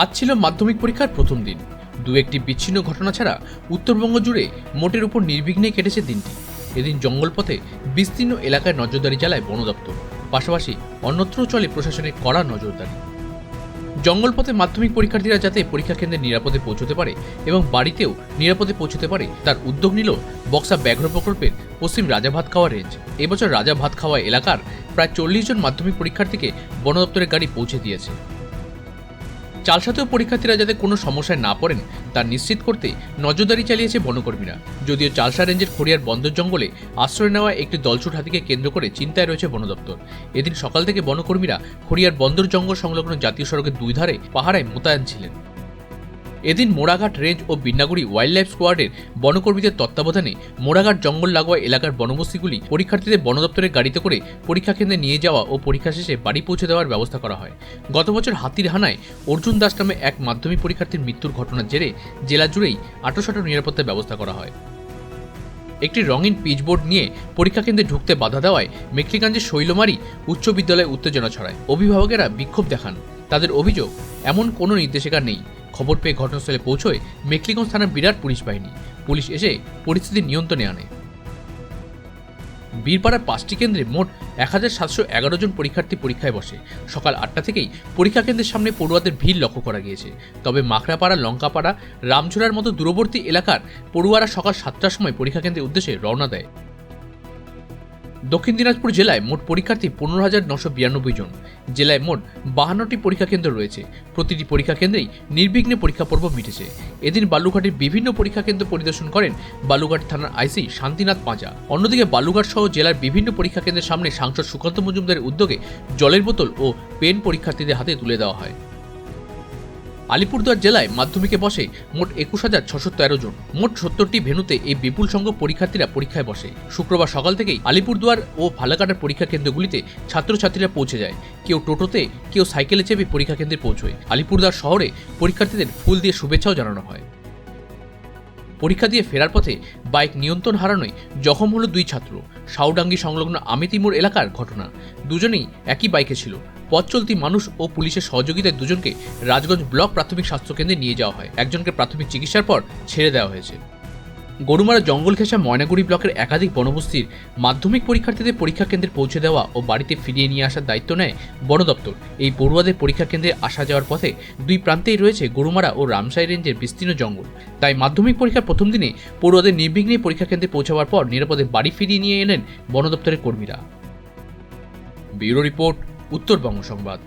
আজ ছিল মাধ্যমিক পরীক্ষার প্রথম দিন। দু একটি বিচ্ছিন্ন ঘটনা ছাড়া উত্তরবঙ্গ জুড়ে মোটের উপর নির্বিঘ্নে কেটেছে দিনটি। এদিন জঙ্গলপথে বিস্তীর্ণ এলাকায় নজরদারি চালায় বন দপ্তর। পাশাপাশি অন্যত্র চলে প্রশাসনের কড়া নজরদারি। জঙ্গলপথে মাধ্যমিক পরীক্ষার্থীরা যাতে পরীক্ষা কেন্দ্রে নিরাপদে পৌঁছতে পারে এবং বাড়িতেও নিরাপদে পৌঁছতে পারে, তার উদ্যোগ নিল বক্সা ব্যাঘ্র প্রকল্পের পশ্চিম রাজা ভাত খাওয়া রেঞ্জ। এবছর রাজা ভাত খাওয়া এলাকার প্রায় চল্লিশ জন মাধ্যমিক পরীক্ষার্থীকে বন দপ্তরের গাড়ি পৌঁছে দিয়েছে। চালসাতেও পরীক্ষার্থীরা যাতে কোনো সমস্যায় না পড়েন, তা নিশ্চিত করতে নজরদারি চালিয়েছে বনকর্মীরা। যদিও চালসা রেঞ্জের খড়িয়ার বন্দর জঙ্গলে আশ্রয় নেওয়া একটি দলছুট হাতিকে কেন্দ্র করে চিন্তায় রয়েছে বন দপ্তর। এদিন সকাল থেকে বনকর্মীরা খড়িয়ার বন্দর জঙ্গল সংলগ্ন জাতীয় সড়কের দুই ধারে পাহারায় মোতায়েন ছিলেন। এদিন মোড়াঘাট রেঞ্জ ও বিন্নাগুড়ি ওয়াইল্ড লাইফ স্কোয়াডের বনকর্মীদের তত্ত্বাবধানে মোড়াঘাট জঙ্গল লাগোয়া এলাকার বনবস্তিগুলি পরীক্ষার্থীদের বন দপ্তরের গাড়িতে করে পরীক্ষা কেন্দ্রে নিয়ে যাওয়া ও পরীক্ষা শেষে বাড়ি পৌঁছে দেওয়ার ব্যবস্থা করা হয়। গত বছর হাতির হানায় অর্জুন দাস নামে এক মাধ্যমিক পরীক্ষার্থীর মৃত্যুর ঘটনার জেরে জেলা জুড়েই আটোসাটো নিরাপত্তার ব্যবস্থা করা হয়। একটি রঙিন পিচবোর্ড নিয়ে পরীক্ষা কেন্দ্রে ঢুকতে বাধা দেওয়ায় মেখলিগঞ্জের শৈলমারি উচ্চ বিদ্যালয়ে উত্তেজনা ছড়ায়। অভিভাবকেরা বিক্ষোভ দেখান। তাদের অভিযোগ, এমন কোনো নির্দেশিকা নেই। খবর পেয়ে ঘটনাস্থলে পৌঁছয় মেখলিগঞ্জ থানার বিরাট পুলিশ বাহিনী। পুলিশ এসে পরিস্থিতি নিয়ন্ত্রণে আনে। বীরপাড়ার পাঁচটি কেন্দ্রে মোট এক হাজার সাতশো এগারো জন পরীক্ষার্থী পরীক্ষায় বসে। সকাল আটটা থেকেই পরীক্ষা কেন্দ্রের সামনে পড়ুয়াদের ভিড় লক্ষ্য করা গিয়েছে। তবে মাখরাপাড়া, লঙ্কাপাড়া রামঝোড়ার মতো দূরবর্তী এলাকার পড়ুয়ারা সকাল সাতটার সময় পরীক্ষা কেন্দ্রের উদ্দেশ্যে রওনা দেয়। দক্ষিণ দিনাজপুর জেলায় মোট পরীক্ষার্থী পনেরো হাজার নশো বিরানব্বই জন। জেলায় মোট বাহান্নটি পরীক্ষা কেন্দ্র রয়েছে। প্রতিটি পরীক্ষা কেন্দ্রেই নির্বিঘ্নে পরীক্ষা পর্ব মিটেছে। এদিন বালুঘাটের বিভিন্ন পরীক্ষা কেন্দ্র পরিদর্শন করেন বালুঘাট থানার আইসি শান্তিনাথ পাঁজা। অন্যদিকে বালুঘাট সহ জেলার বিভিন্ন পরীক্ষা কেন্দ্রের সামনে সাংসদ সুকান্ত মজুমদারের উদ্যোগে জলের বোতল ও পেন পরীক্ষার্থীদের হাতে তুলে দেওয়া হয়। আলিপুরদুয়ার জেলায় মাধ্যমিকে বসে মোট একুশ হাজার ছশো তেরো জন। মোট সত্তরটি ভেনুতে এই বিপুল সংখ্যক পরীক্ষার্থীরা পরীক্ষায় বসে। শুক্রবার সকাল থেকেই আলিপুরদুয়ার ও ফালাকাটার পরীক্ষা কেন্দ্রগুলিতে ছাত্রছাত্রীরা পৌঁছে যায়। কেউ টোটোতে, কেউ সাইকেলে চেপে পরীক্ষা কেন্দ্রে পৌঁছয়। আলিপুরদুয়ার শহরে পরীক্ষার্থীদের ফুল দিয়ে শুভেচ্ছাও জানানো হয়। পরীক্ষা দিয়ে ফেরার পথে বাইক নিয়ন্ত্রণ হারানোয় জখম হলো দুই ছাত্র। সাউডাঙ্গি সংলগ্ন আমিতিমোড় এলাকার ঘটনা। দুজনেই একই বাইকে ছিল। পথ চলতি মানুষ ও পুলিশের সহযোগিতায় দুজনকে রাজগঞ্জ ব্লক প্রাথমিক স্বাস্থ্যকেন্দ্রে নিয়ে যাওয়া হয়। একজনকে প্রাথমিক চিকিৎসার পর ছেড়ে দেওয়া হয়েছে। গরুমারা জঙ্গল ঘেঁষা ময়নাগুড়ি ব্লকের একাধিক বনবস্তির মাধ্যমিক পরীক্ষার্থীদের পরীক্ষা কেন্দ্রে পৌঁছে দেওয়া ও বাড়িতে ফিরিয়ে নিয়ে আসার দায়িত্ব নেয় বন দপ্তর। এই পড়ুয়াদের পরীক্ষা কেন্দ্রে আসা যাওয়ার পথে দুই প্রান্তেই রয়েছে গরুমারা ও রামসাই রেঞ্জের বিস্তীর্ণ জঙ্গল। তাই মাধ্যমিক পরীক্ষার প্রথম দিনে পড়ুয়াদের নির্বিঘ্নে পরীক্ষা কেন্দ্রে পৌঁছাবার পর নিরাপদে বাড়ি ফিরিয়ে নিয়ে এলেন বন দপ্তরের কর্মীরা। ব্যুরো রিপোর্ট উত্তরবঙ্গ সংবাদ।